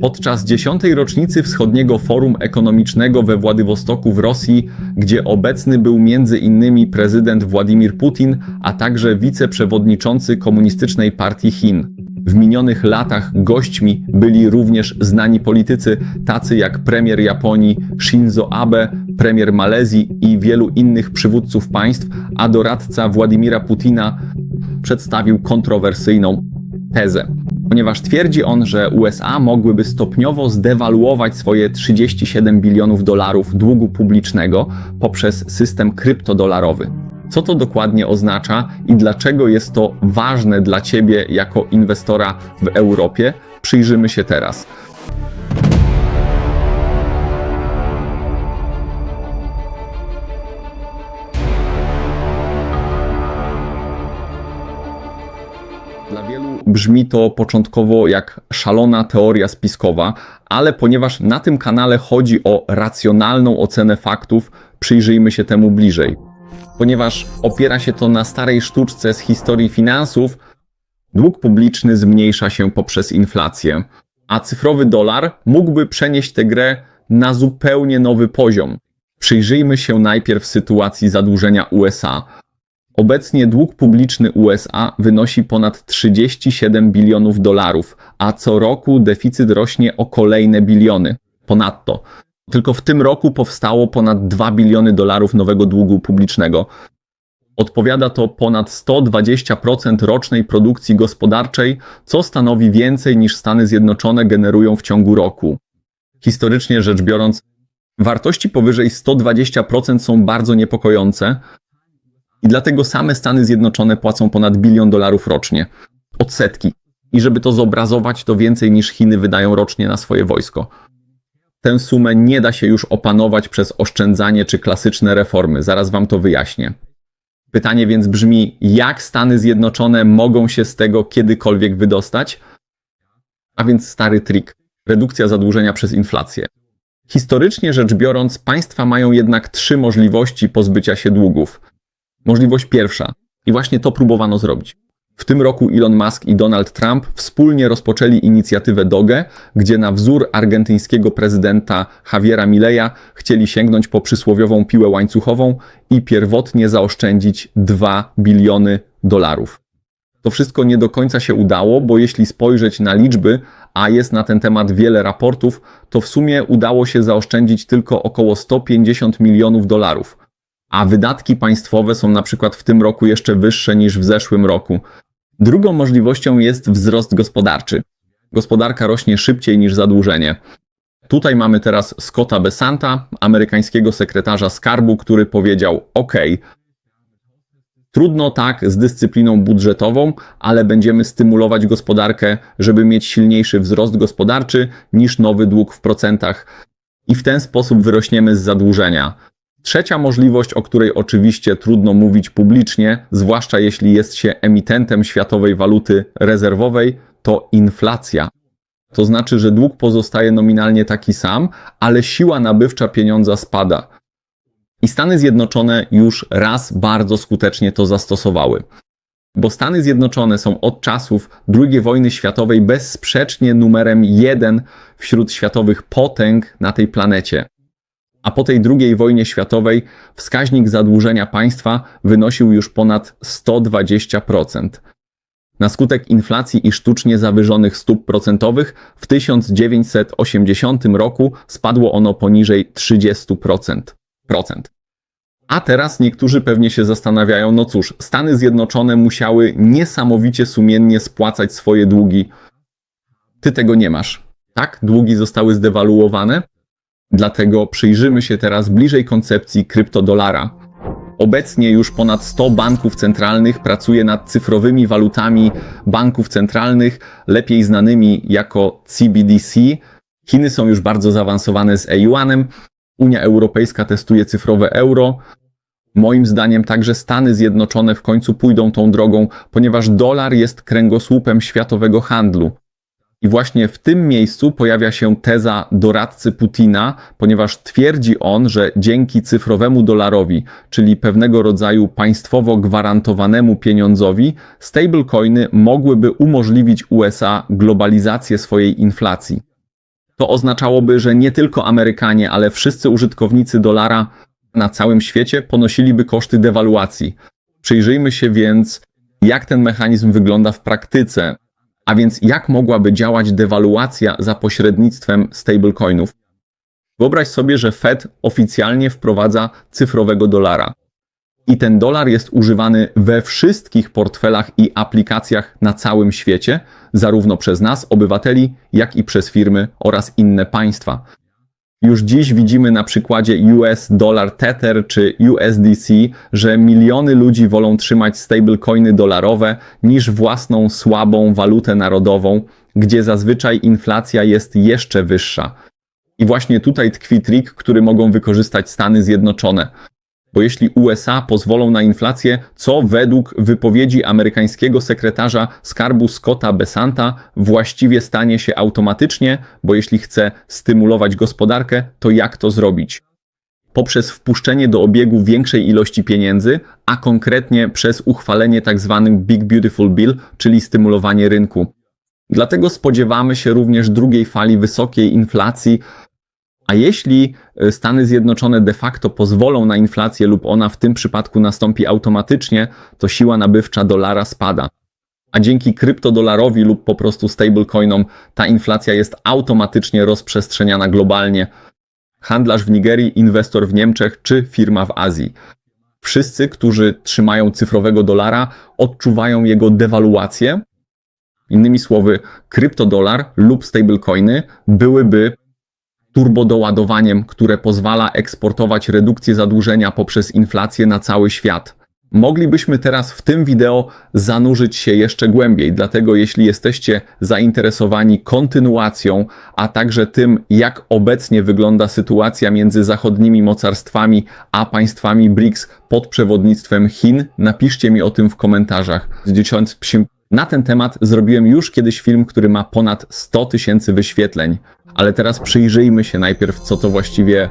Podczas dziesiątej rocznicy Wschodniego Forum Ekonomicznego we Władywostoku w Rosji, gdzie obecny był między innymi prezydent Władimir Putin, a także wiceprzewodniczący Komunistycznej Partii Chin. W minionych latach gośćmi byli również znani politycy, tacy jak premier Japonii Shinzo Abe, premier Malezji i wielu innych przywódców państw, a doradca Władimira Putina przedstawił kontrowersyjną tezę. Ponieważ twierdzi on, że USA mogłyby stopniowo zdewaluować swoje 37 bilionów dolarów długu publicznego poprzez system kryptodolarowy. Co to dokładnie oznacza i dlaczego jest to ważne dla Ciebie jako inwestora w Europie? Przyjrzymy się teraz. Brzmi to początkowo jak szalona teoria spiskowa, ale ponieważ na tym kanale chodzi o racjonalną ocenę faktów, przyjrzyjmy się temu bliżej. Ponieważ opiera się to na starej sztuczce z historii finansów, dług publiczny zmniejsza się poprzez inflację, a cyfrowy dolar mógłby przenieść tę grę na zupełnie nowy poziom. Przyjrzyjmy się najpierw sytuacji zadłużenia USA. Obecnie dług publiczny USA wynosi ponad 37 bilionów dolarów, a co roku deficyt rośnie o kolejne biliony. Ponadto, tylko w tym roku powstało ponad 2 biliony dolarów nowego długu publicznego. Odpowiada to ponad 120% rocznej produkcji gospodarczej, co stanowi więcej niż Stany Zjednoczone generują w ciągu roku. Historycznie rzecz biorąc, wartości powyżej 120% są bardzo niepokojące, i dlatego same Stany Zjednoczone płacą ponad bilion dolarów rocznie. Odsetki. I żeby to zobrazować, to więcej niż Chiny wydają rocznie na swoje wojsko. Tę sumę nie da się już opanować przez oszczędzanie czy klasyczne reformy. Zaraz wam to wyjaśnię. Pytanie więc brzmi, jak Stany Zjednoczone mogą się z tego kiedykolwiek wydostać? A więc stary trik. Redukcja zadłużenia przez inflację. Historycznie rzecz biorąc, państwa mają jednak trzy możliwości pozbycia się długów. Możliwość pierwsza. I właśnie to próbowano zrobić. W tym roku Elon Musk i Donald Trump wspólnie rozpoczęli inicjatywę DOGE, gdzie na wzór argentyńskiego prezydenta Javiera Mileya chcieli sięgnąć po przysłowiową piłę łańcuchową i pierwotnie zaoszczędzić 2 biliony dolarów. To wszystko nie do końca się udało, bo jeśli spojrzeć na liczby, a jest na ten temat wiele raportów, to w sumie udało się zaoszczędzić tylko około 150 milionów dolarów a wydatki państwowe są na przykład w tym roku jeszcze wyższe niż w zeszłym roku. Drugą możliwością jest wzrost gospodarczy. Gospodarka rośnie szybciej niż zadłużenie. Tutaj mamy teraz Scotta Besanta, amerykańskiego sekretarza skarbu, który powiedział: OK, trudno tak z dyscypliną budżetową, ale będziemy stymulować gospodarkę, żeby mieć silniejszy wzrost gospodarczy niż nowy dług w procentach. I w ten sposób wyrośniemy z zadłużenia. Trzecia możliwość, o której oczywiście trudno mówić publicznie, zwłaszcza jeśli jest się emitentem światowej waluty rezerwowej, to inflacja. To znaczy, że dług pozostaje nominalnie taki sam, ale siła nabywcza pieniądza spada. I Stany Zjednoczone już raz bardzo skutecznie to zastosowały. Bo Stany Zjednoczone są od czasów II wojny światowej bezsprzecznie numerem jeden wśród światowych potęg na tej planecie a po tej II wojnie światowej wskaźnik zadłużenia państwa wynosił już ponad 120%. Na skutek inflacji i sztucznie zawyżonych stóp procentowych w 1980 roku spadło ono poniżej 30%. A teraz niektórzy pewnie się zastanawiają, no cóż, Stany Zjednoczone musiały niesamowicie sumiennie spłacać swoje długi. Ty tego nie masz. Tak, długi zostały zdewaluowane, Dlatego przyjrzymy się teraz bliżej koncepcji kryptodolara. Obecnie już ponad 100 banków centralnych pracuje nad cyfrowymi walutami banków centralnych, lepiej znanymi jako CBDC. Chiny są już bardzo zaawansowane z e-yuanem. Unia Europejska testuje cyfrowe euro. Moim zdaniem także Stany Zjednoczone w końcu pójdą tą drogą, ponieważ dolar jest kręgosłupem światowego handlu. I właśnie w tym miejscu pojawia się teza doradcy Putina, ponieważ twierdzi on, że dzięki cyfrowemu dolarowi, czyli pewnego rodzaju państwowo gwarantowanemu pieniądzowi, stablecoiny mogłyby umożliwić USA globalizację swojej inflacji. To oznaczałoby, że nie tylko Amerykanie, ale wszyscy użytkownicy dolara na całym świecie ponosiliby koszty dewaluacji. Przyjrzyjmy się więc, jak ten mechanizm wygląda w praktyce, a więc jak mogłaby działać dewaluacja za pośrednictwem stablecoinów. Wyobraź sobie, że Fed oficjalnie wprowadza cyfrowego dolara. I ten dolar jest używany we wszystkich portfelach i aplikacjach na całym świecie, zarówno przez nas, obywateli, jak i przez firmy oraz inne państwa. Już dziś widzimy na przykładzie US Dollar Tether czy USDC, że miliony ludzi wolą trzymać stablecoiny dolarowe niż własną słabą walutę narodową, gdzie zazwyczaj inflacja jest jeszcze wyższa. I właśnie tutaj tkwi trik, który mogą wykorzystać Stany Zjednoczone. Bo jeśli USA pozwolą na inflację, co według wypowiedzi amerykańskiego sekretarza skarbu Scotta Besanta właściwie stanie się automatycznie, bo jeśli chce stymulować gospodarkę, to jak to zrobić? Poprzez wpuszczenie do obiegu większej ilości pieniędzy, a konkretnie przez uchwalenie tzw. Big Beautiful Bill, czyli stymulowanie rynku. Dlatego spodziewamy się również drugiej fali wysokiej inflacji, a jeśli e, Stany Zjednoczone de facto pozwolą na inflację lub ona w tym przypadku nastąpi automatycznie, to siła nabywcza dolara spada. A dzięki kryptodolarowi lub po prostu stablecoinom ta inflacja jest automatycznie rozprzestrzeniana globalnie. Handlarz w Nigerii, inwestor w Niemczech czy firma w Azji. Wszyscy, którzy trzymają cyfrowego dolara, odczuwają jego dewaluację. Innymi słowy, kryptodolar lub stablecoiny byłyby turbodoładowaniem, które pozwala eksportować redukcję zadłużenia poprzez inflację na cały świat. Moglibyśmy teraz w tym wideo zanurzyć się jeszcze głębiej, dlatego jeśli jesteście zainteresowani kontynuacją, a także tym, jak obecnie wygląda sytuacja między zachodnimi mocarstwami a państwami BRICS pod przewodnictwem Chin, napiszcie mi o tym w komentarzach. Na ten temat zrobiłem już kiedyś film, który ma ponad 100 tysięcy wyświetleń. Ale teraz przyjrzyjmy się najpierw, co to właściwie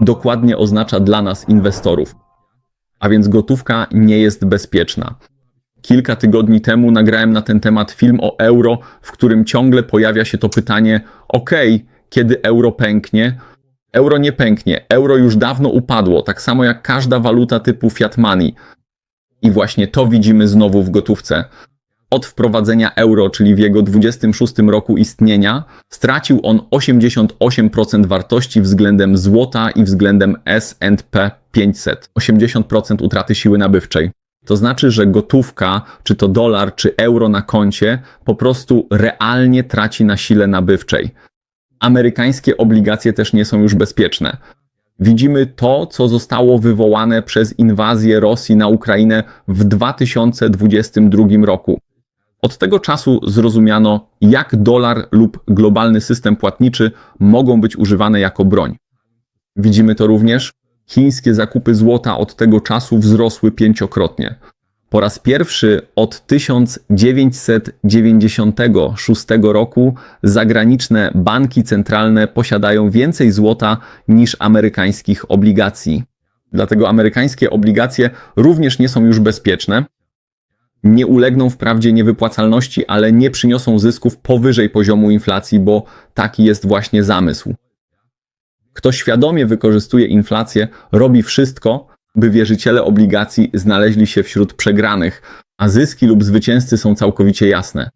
dokładnie oznacza dla nas, inwestorów. A więc gotówka nie jest bezpieczna. Kilka tygodni temu nagrałem na ten temat film o euro, w którym ciągle pojawia się to pytanie: OK, kiedy euro pęknie? Euro nie pęknie, euro już dawno upadło, tak samo jak każda waluta typu fiat money. I właśnie to widzimy znowu w gotówce od wprowadzenia euro, czyli w jego 26 roku istnienia, stracił on 88% wartości względem złota i względem S&P 500. 80% utraty siły nabywczej. To znaczy, że gotówka, czy to dolar, czy euro na koncie, po prostu realnie traci na sile nabywczej. Amerykańskie obligacje też nie są już bezpieczne. Widzimy to, co zostało wywołane przez inwazję Rosji na Ukrainę w 2022 roku. Od tego czasu zrozumiano, jak dolar lub globalny system płatniczy mogą być używane jako broń. Widzimy to również. Chińskie zakupy złota od tego czasu wzrosły pięciokrotnie. Po raz pierwszy od 1996 roku zagraniczne banki centralne posiadają więcej złota niż amerykańskich obligacji. Dlatego amerykańskie obligacje również nie są już bezpieczne, nie ulegną wprawdzie niewypłacalności, ale nie przyniosą zysków powyżej poziomu inflacji, bo taki jest właśnie zamysł. Kto świadomie wykorzystuje inflację, robi wszystko, by wierzyciele obligacji znaleźli się wśród przegranych, a zyski lub zwycięzcy są całkowicie jasne.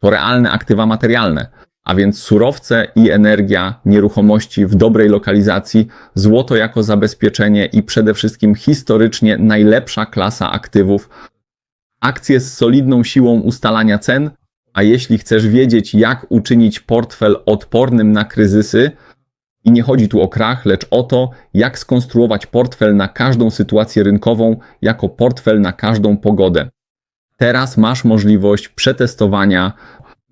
To realne aktywa materialne, a więc surowce i energia, nieruchomości w dobrej lokalizacji, złoto jako zabezpieczenie i przede wszystkim historycznie najlepsza klasa aktywów, akcje z solidną siłą ustalania cen, a jeśli chcesz wiedzieć, jak uczynić portfel odpornym na kryzysy, i nie chodzi tu o krach, lecz o to, jak skonstruować portfel na każdą sytuację rynkową, jako portfel na każdą pogodę. Teraz masz możliwość przetestowania.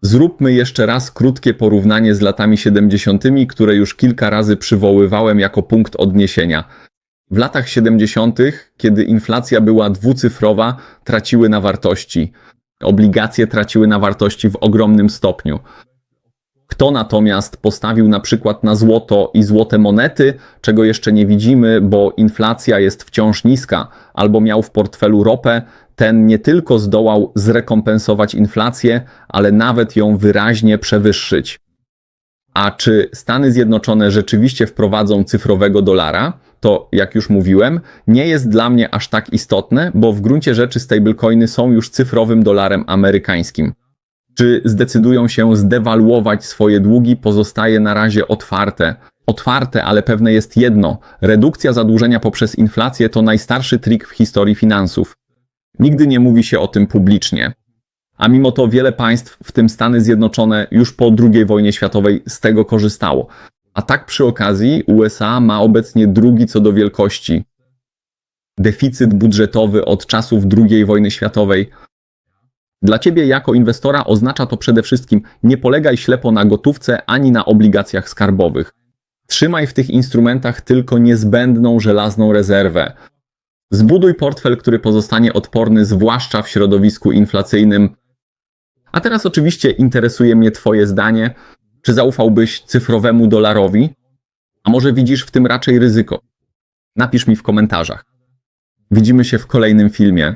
Zróbmy jeszcze raz krótkie porównanie z latami 70., które już kilka razy przywoływałem jako punkt odniesienia. W latach 70., kiedy inflacja była dwucyfrowa, traciły na wartości. Obligacje traciły na wartości w ogromnym stopniu. Kto natomiast postawił na przykład na złoto i złote monety, czego jeszcze nie widzimy, bo inflacja jest wciąż niska, albo miał w portfelu ropę, ten nie tylko zdołał zrekompensować inflację, ale nawet ją wyraźnie przewyższyć. A czy Stany Zjednoczone rzeczywiście wprowadzą cyfrowego dolara? To, jak już mówiłem, nie jest dla mnie aż tak istotne, bo w gruncie rzeczy stablecoiny są już cyfrowym dolarem amerykańskim. Czy zdecydują się zdewaluować swoje długi, pozostaje na razie otwarte. Otwarte, ale pewne jest jedno: redukcja zadłużenia poprzez inflację to najstarszy trik w historii finansów. Nigdy nie mówi się o tym publicznie. A mimo to wiele państw, w tym Stany Zjednoczone, już po II wojnie światowej z tego korzystało. A tak przy okazji USA ma obecnie drugi co do wielkości deficyt budżetowy od czasów II wojny światowej. Dla ciebie jako inwestora oznacza to przede wszystkim nie polegaj ślepo na gotówce ani na obligacjach skarbowych. Trzymaj w tych instrumentach tylko niezbędną żelazną rezerwę. Zbuduj portfel, który pozostanie odporny zwłaszcza w środowisku inflacyjnym. A teraz oczywiście interesuje mnie Twoje zdanie. Czy zaufałbyś cyfrowemu dolarowi? A może widzisz w tym raczej ryzyko? Napisz mi w komentarzach. Widzimy się w kolejnym filmie.